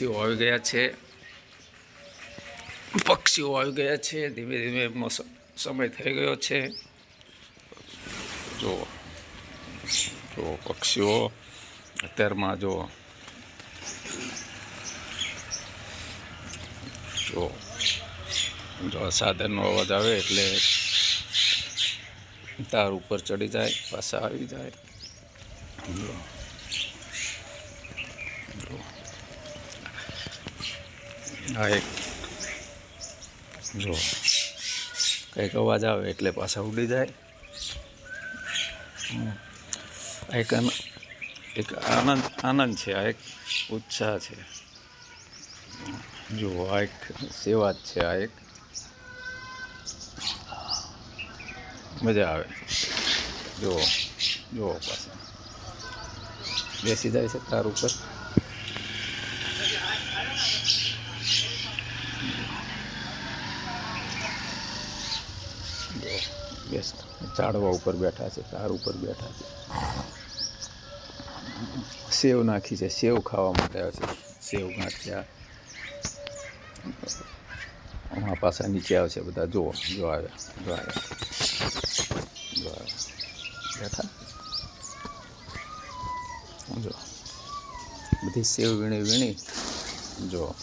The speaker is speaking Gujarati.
પક્ષીઓ આવી ગયા છે. પક્ષીઓ આવી ગયા છે. ધીમે ધીમે એમનો સમય થઈ ગયો છે. જો જો પક્ષીઓ અત્યારમાં જો જો જો સાધનનો અવાજ આવે એટલે તાર ઉપર ચડી જાય, પાછા આવી જાય જો જો. આ એક. જો કંઈક અવાજ આવે એટલે પાછા ઉડી જાય. એક એક આનંદ આનંદ છે, આ એક ઉત્સાહ છે. જો આ એક સેવા જ છે, આ એક. મજા આવે. જુઓ જુઓ પાછા. બેસી જાય છે તાર ઉપર. બેસ. ઝાડવા ઉપર બેઠા છે તાર ઉપર બેઠા છે. સેવ નાખી છે, સેવ ખાવા માટે આવે છે. સેવ ગાંઠિયા આમાં પાછા નીચે છે બધા. જુઓ, જો આવ્યા જો આવ્યા જો આવ્યા બેઠા? જો. બધી સેવ વીણી વીણી. જો